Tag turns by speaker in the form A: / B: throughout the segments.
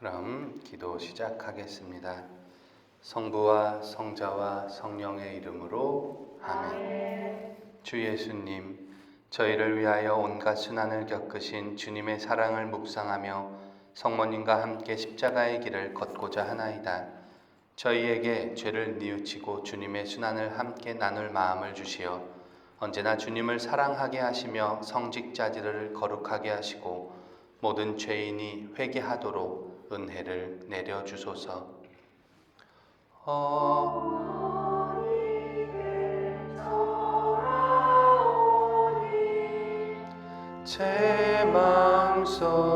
A: 그럼 기도 시작하겠습니다. 성부와 성자와 성령의 이름으로 아멘. 주 예수님, 저희를 위하여 온갖 순환을 겪으신 주님의 사랑을 묵상하며 성모님과 함께 십자가의 길을 걷고자 하나이다. 저희에게 죄를 뉘우치고 주님의 순환을 함께 나눌 마음을 주시어 언제나 주님을 사랑하게 하시며 성직자들을 거룩하게 하시고 모든 죄인이 회개하도록 은혜를 내려 주소서. 어... 제 마음속에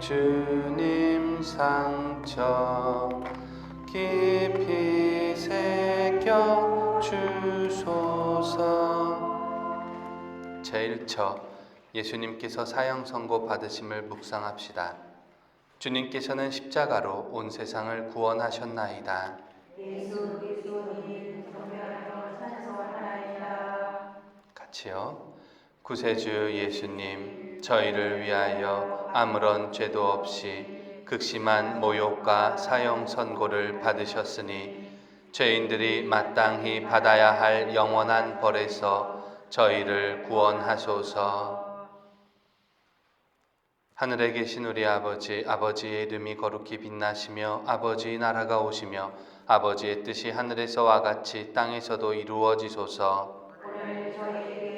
A: 주님 상처 깊이 새겨 주소서 제1처 예수님께서 사형 선고 받으심을 묵상합시다. 주님께서는 십자가로 온 세상을 구원하셨나이다. 같이요. 구세주 예수님, 저희를 위하여 아무런 죄도 없이 극심한 모욕과 사형 선고를 받으셨으니 죄인들이 마땅히 받아야 할 영원한 벌에서 저희를 구원하소서. 하늘에 계신 우리 아버지, 아버지의 이름이 거룩히 빛나시며 아버지의 나라가 오시며 아버지의 뜻이 하늘에서와 같이 땅에서도 이루어지소서.
B: 오늘 저희에게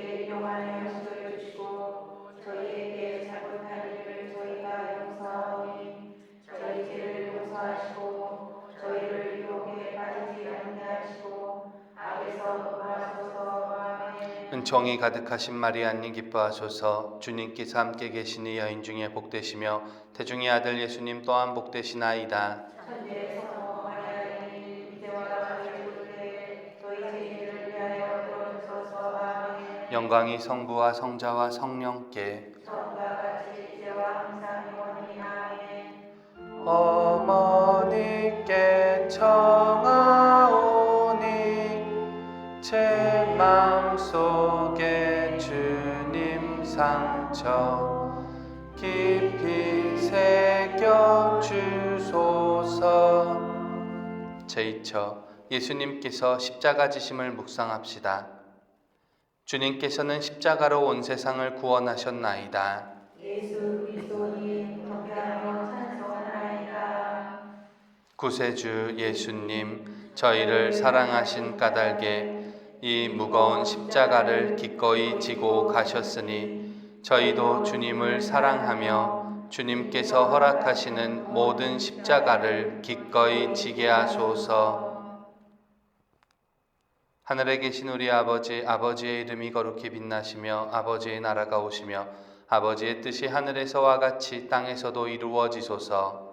A: 은총이 가득하신 마리아님 기뻐하소서 주님께서 함께 계시니 여인 중에 복되시며 태중의 아들 예수님 또한 복되시나이다. 영광이 성부와 성자와 성령께
B: 제
A: 마음속에 주님 상처 깊이 새겨 주소서 제2처 예수님께서 십자가 지심을 묵상합시다. 주님께서는 십자가로 온 세상을 구원하셨나이다. 구세주 예수님, 저희를 사랑하신 까닭에 이 무거운 십자가를 기꺼이 지고 가셨으니 저희도 주님을 사랑하며 주님께서 허락하시는 모든 십자가를 기꺼이 지게 하소서. 하늘에 계신 우리 아버지, 아버지의 이름이 거룩히 빛나시며 아버지의 나라가 오시며 아버지의 뜻이 하늘에서와 같이 땅에서도 이루어지소서.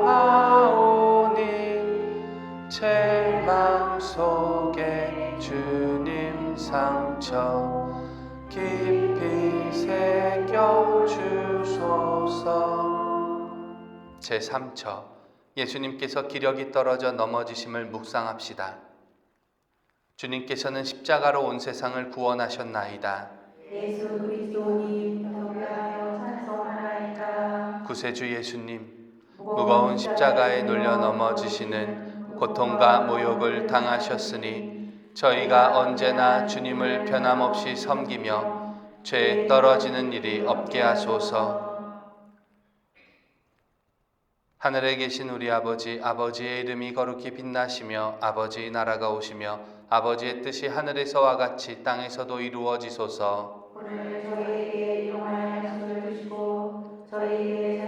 A: 상처 깊이 새겨 주소서 제3처 예수님께서 기력이 떨어져 넘어지심을 묵상합시다. 주님께서는 십자가로 온 세상을 구원하셨나이다.
B: 예수 그리스도님 찬송하나이다
A: 구세주 예수님, 무거운 십자가에 눌려 넘어지시는 고통과 모욕을 당하셨으니 저희가 언제나 주님을 변함없이 섬기며 죄에 떨어지는 일이 없게 하소서. 하늘에 계신 우리 아버지, 아버지의 이름이 거룩히 빛나시며 아버지의 나라가 오시며 아버지의 뜻이 하늘에서와 같이 땅에서도 이루어지소서.
B: 오늘 저희에게 약속을 주시고 저희에게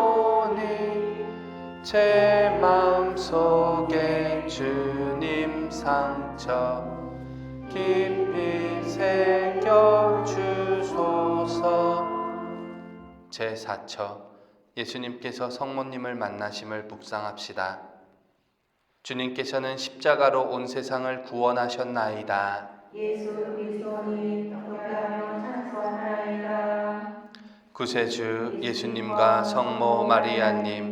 A: 제 마음 속에 주님 상처 깊이 새겨 주소서 제 4처 예수님께서 성모님을 만나심을 묵상합시다. 주님께서는 십자가로 온 세상을 구원하셨나이다.
B: 예수 찬송하나이다
A: 구세주 예수님과 성모 마리아님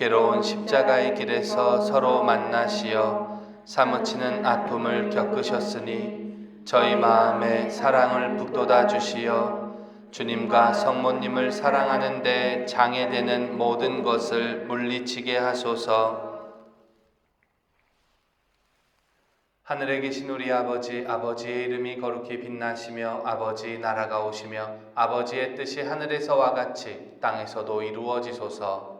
A: 괴로운 십자가의 길에서 서로 만나시어 사무치는 아픔을 겪으셨으니 저희 마음에 사랑을 북돋아 주시어 주님과 성모님을 사랑하는데 장애되는 모든 것을 물리치게 하소서. 하늘에 계신 우리 아버지, 아버지의 이름이 거룩히 빛나시며 아버지 나라가 오시며 아버지의 뜻이 하늘에서와 같이 땅에서도 이루어지소서.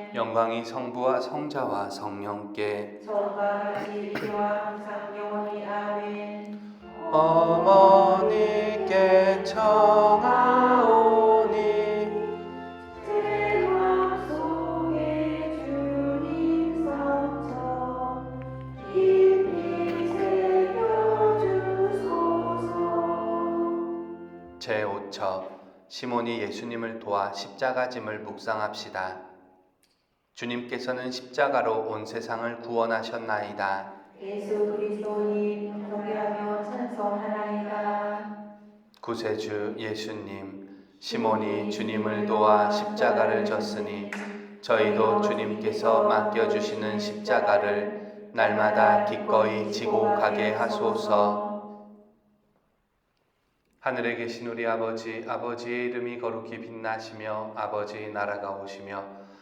A: 영광이 성부와 성자와 성령께.
B: 같이 이제와 항상 영원히 아멘.
A: 어머니께 청하오니.
B: 제 마음 속에 주님 상처 깊이 새겨주소서.
A: 제5처 시몬이 예수님을 도와 십자가 짐을 묵상합시다. 주님께서는 십자가로 온 세상을 구원하셨나이다.
B: 예수 그리스도님 경배하며 찬송하나이다
A: 구세주 예수님, 시몬이 주님을 도와 십자가를 졌으니 저희도 주님께서 맡겨주시는 십자가를 날마다 기꺼이 지고 가게 하소서. 하늘에 계신 우리 아버지, 아버지의 이름이 거룩히 빛나시며 아버지의 나라가 오시며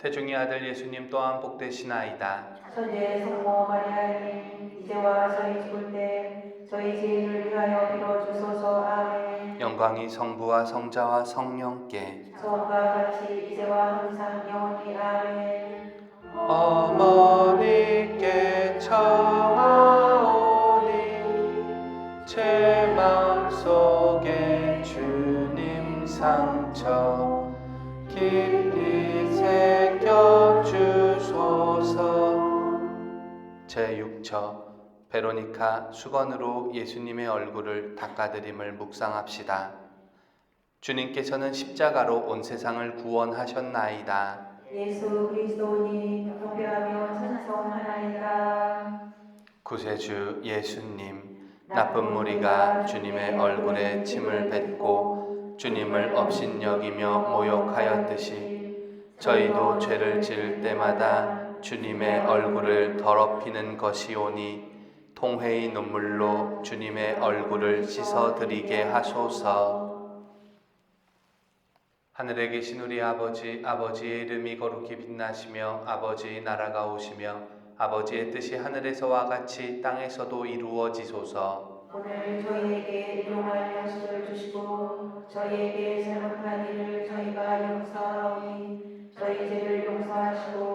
A: 태중의 아들 예수님 또한 복되시나이다.
B: 천주의 성모 마리아님 이제와 저희 죽을 때 저희 죄인을 위하여 빌어주소서. 아멘.
A: 영광이 성부와 성자와 성령께.
B: 처음과 같이 이제와 항상 영원히 아멘.
A: 어머니께 청하오니 제 마음속에 주님 상처 깊이 제6처 베로니카 수건으로 예수님의 얼굴을 닦아드림을 묵상합시다. 주님께서는 십자가로 온 세상을 구원하셨나이다.
B: 예수 그리스도님 경배하며 찬송하나이다
A: 구세주 예수님, 나쁜 무리가 주님의 얼굴에 침을 뱉고 주님을 업신여기며 모욕하였듯이 저희도 죄를 지을 때마다 주님의 얼굴을 더럽히는 것이오니 통회의 눈물로 주님의 얼굴을 씻어드리게 하소서. 하늘에 계신 우리 아버지, 아버지의 이름이 거룩히 빛나시며 아버지의 나라가 오시며 아버지의 뜻이 하늘에서와 같이 땅에서도 이루어지소서.
B: 오늘 저희에게 일용할 양식을 주시고 저희에게 잘못한 일을 저희가 용서하오니 저희 죄를 용서하시고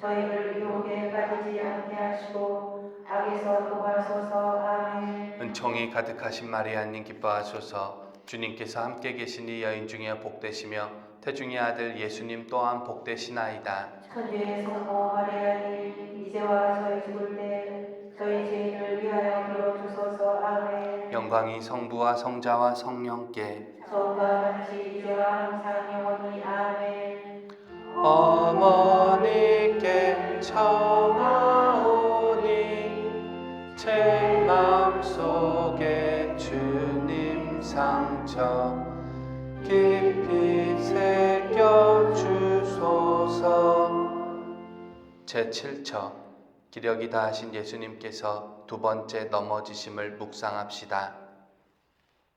B: 저희를 유혹에 빠지지 않게 하시고 악에서 도와소서. 아멘.
A: 은총이 가득하신 마리아님 기뻐하소서. 주님께서 함께 계시니 여인 중에 복되시며 태중의 아들 예수님 또한 복되시나이다.
B: 천주의 성모 마리아님 이제와 저희 죽을 때 저희 죄인을 위하여 빌어주소서. 아멘.
A: 영광이 성부와 성자와 성령께.
B: 처음과 같이 이제와 항상 영원히. 아멘
A: 어머니께 청하오니 제 마음속에 주님 상처 깊이 새겨 주소서 제 7처 기력이 다하신 예수님께서 두 번째 넘어지심을 묵상합시다.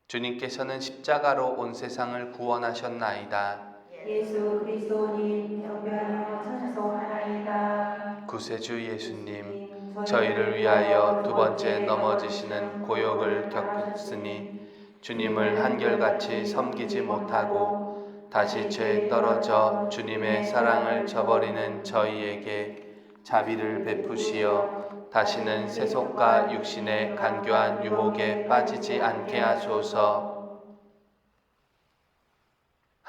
A: 주님께서는 십자가로 온 세상을 구원하셨나이다.
B: 예수 그리스도님 경배하며 찬송하나이다
A: 구세주 예수님, 저희를 위하여 두 번째 넘어지시는 고역을 겪으니 주님을 한결같이 섬기지 못하고 다시 죄에 떨어져 주님의 사랑을 저버리는 저희에게 자비를 베푸시어 다시는 세속과 육신의 간교한 유혹에 빠지지 않게 하소서.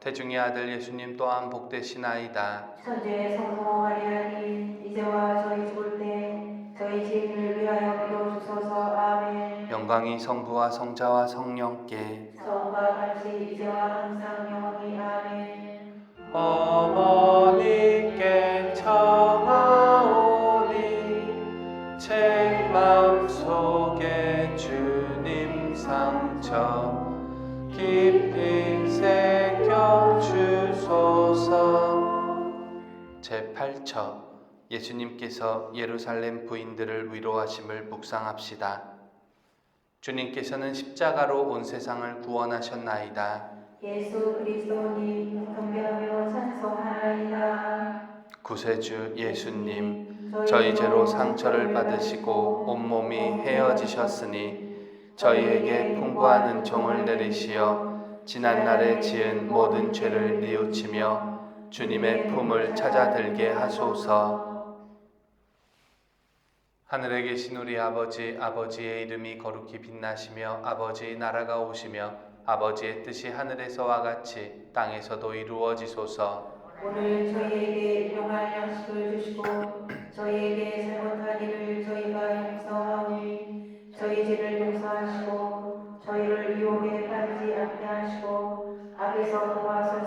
A: 태중의 아들 예수님 또한 복되시나이다.
B: 천주의 성모 마리아님 이제와 저희 죽을 때 저희 죄인을 위하여 빌어주소서. 아멘.
A: 영광이 성부와 성자와 성령께.
B: 처음과 같이 이제와 항상 영원히. 아멘.
A: 어머니께 제 8처 예수님께서 예루살렘 부인들을 위로하심을 묵상합시다. 주님께서는 십자가로 온 세상을 구원하셨나이다.
B: 예수 그리스도님 경배하며 찬송하나이다
A: 구세주 예수님, 저희 죄로 상처를 받으시고 온몸이 헤어지셨으니 저희에게 풍부한 은총을 내리시어 지난날에 지은 모든 죄를 뉘우치며 주님의 품을 찾아들게 하소서. 하늘에 계신 우리 아버지, 아버지의 이름이 거룩히 빛나시며 아버지의 나라가 오시며 아버지의 뜻이 하늘에서와 같이 땅에서도 이루어지소서.
B: 오늘 저희에게 일용할 양식을 주시고 저희에게 잘못한 일을 저희가 용서하오니 저희 죄를 용서하시고 저희를 유혹에 빠지지 않게 하시고 악에서 아멘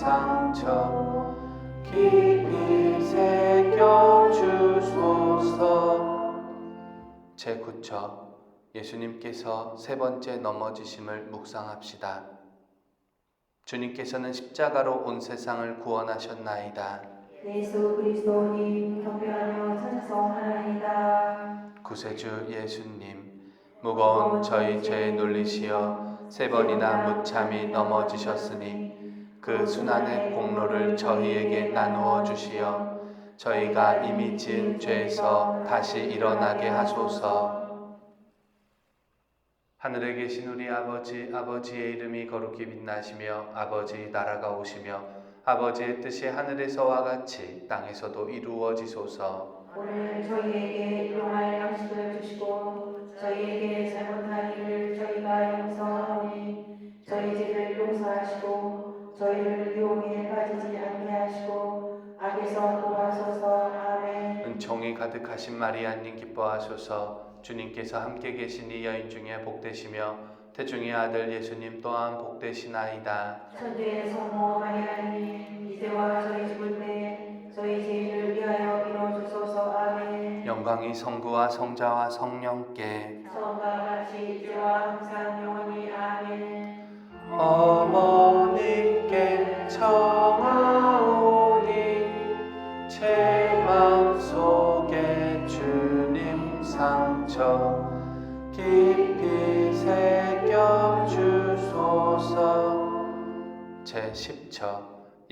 A: 상처 깊이 새겨 주소서 제9처 예수님께서 세 번째 넘어지심을 묵상합시다. 주님께서는 십자가로 온 세상을 구원하셨나이다.
B: 예수 그리스도님 경배하며 찬송하나이다
A: 구세주 예수님, 무거운 저희 죄에 눌리시어 세 번이나 무참히 넘어지셨으니 그 순환의 공로를 저희에게 나누어 주시어 저희가 이미 지은 죄에서 다시 일어나게 하소서. 하늘에 계신 우리 아버지, 아버지의 이름이 거룩히 빛나시며 아버지의 나라가 오시며 아버지의 뜻이 하늘에서와 같이 땅에서도 이루어지소서.
B: 오늘 저희에게 일용할 양식을 주시고 저희에게 잘못한 일을 저희가 용서하오니 저희 죄를 용서하시고 저희를 유혹에 빠지지 않게 하시고 악에서 구하소서 아멘.
A: 은총이 가득하신 마리아님 기뻐하소서. 주님께서 함께 계시니 여인 중에 복되시며 태중의 아들 예수님 또한 복되시나이다.
B: 천주의 성모 마리아님 이제와 저희 죽을 때 저희 죄를 위하여 빌어주소서. 아멘.
A: 영광이 성부와 성자와 성령께.
B: 처음과 같이 이제와 항상 영원히. 아멘.
A: 어머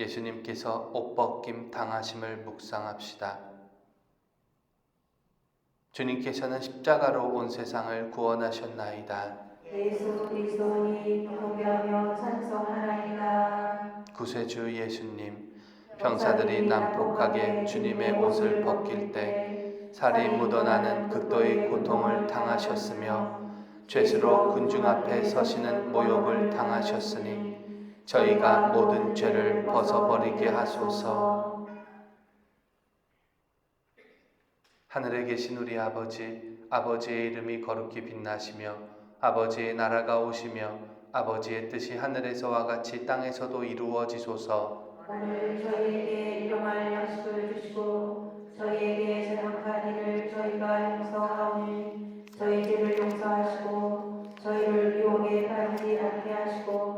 A: 예수님께서 옷 벗김 당하심을 묵상합시다. 주님께서는 십자가로 온 세상을 구원하셨나이다.
B: 예수 그리스도니 경배하며 찬송하나이다
A: 구세주 예수님, 병사들이 난폭하게 주님의 옷을 벗길 때 살이 묻어나는 극도의 고통을 당하셨으며 죄수로 군중 앞에 서시는 모욕을 당하셨으니 저희가 모든 죄를 벗어버리게 하소서. 하늘에 계신 우리 아버지, 아버지의 이름이 거룩히 빛나시며 아버지의 나라가 오시며 아버지의 뜻이 하늘에서와 같이 땅에서도 이루어지소서.
B: 오늘 저희에게 일용할 양식을 주시고 저희에게 잘못한 일을 저희가 용서하오니 저희 죄를 용서하시고 저희를 유혹에 빠지지 않게 하시고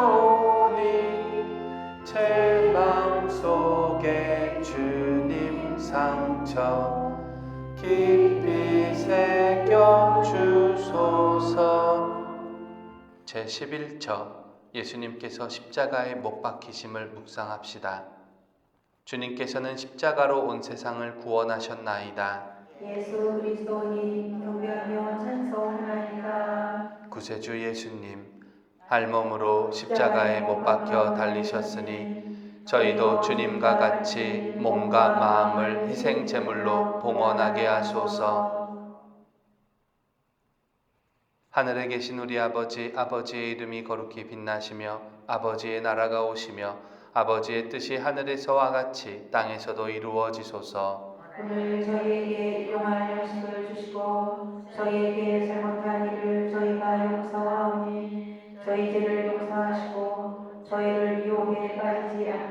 A: 상처 깊이 새겨 주소서 제 11처 예수님께서 십자가에 못 박히심을 묵상합시다. 주님께서는 십자가로 온 세상을 구원하셨나이다.
B: 예수 그리스도니 경배하며 찬송하나이다
A: 구세주 예수님, 알몸으로 십자가에 못 박혀 달리셨으니 저희도 주님과 같이 몸과 마음을 희생 제물로 봉헌하게 하소서. 하늘에 계신 우리 아버지, 아버지의 이름이 거룩히 빛나시며 아버지의 나라가 오시며 아버지의 뜻이 하늘에서와 같이 땅에서도 이루어지소서.
B: 오늘 저희에게 일용할 양식을 주시고 저희에게 잘못한 일을 저희가 용서하오니 저희 죄를 용서하시고 저희를 유혹에 빠지지 않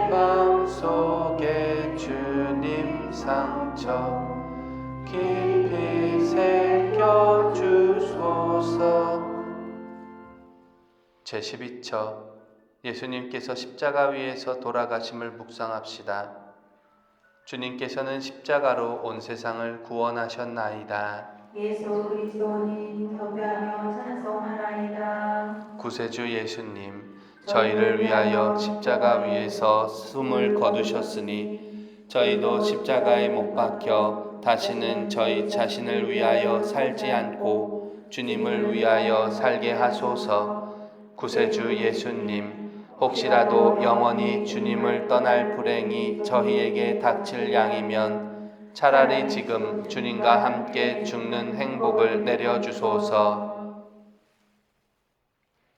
A: 상처 깊이 새겨 주소서 제12처 예수님께서 십자가 위에서 돌아가심을 묵상합시다. 주님께서는 십자가로 온 세상을 구원하셨나이다.
B: 예수 그리스도님 경배하며 찬송하나이다
A: 구세주 예수님, 저희를 위하여 십자가 위에서 숨을 거두셨으니 저희도 십자가에 못 박혀 다시는 저희 자신을 위하여 살지 않고 주님을 위하여 살게 하소서. 구세주 예수님, 혹시라도 영원히 주님을 떠날 불행이 저희에게 닥칠 양이면 차라리 지금 주님과 함께 죽는 행복을 내려주소서.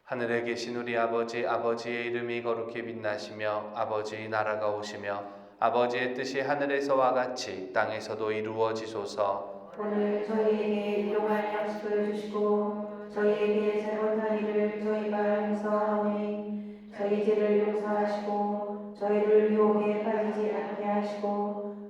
A: 하늘에 계신 우리 아버지, 아버지의 이름이 거룩히 빛나시며 아버지의 나라가 오시며 아버지의 뜻이 하늘에서와 같이 땅에서도 이루어지소서.
B: 오늘 저희에게 일용할 양식을 주시고 저희에게 잘못한 일을 저희가 용서하오니 저희 죄를 용서하시고 저희를 유혹에 빠지지 않게 하시고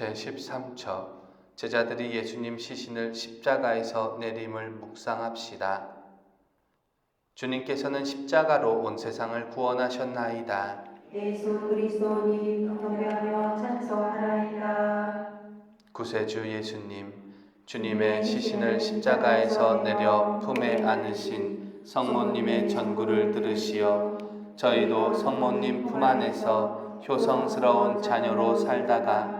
A: 제 13처 제자들이 예수님 시신을 십자가에서 내림을 묵상합시다. 주님께서는 십자가로 온 세상을 구원하셨나이다.
B: 예수 그리스도님 경배하며 찬송하나이다
A: 구세주 예수님, 주님의 시신을 십자가에서 내려 품에 안으신 성모님의 전구를 들으시어 저희도 성모님 품 안에서 효성스러운 자녀로 살다가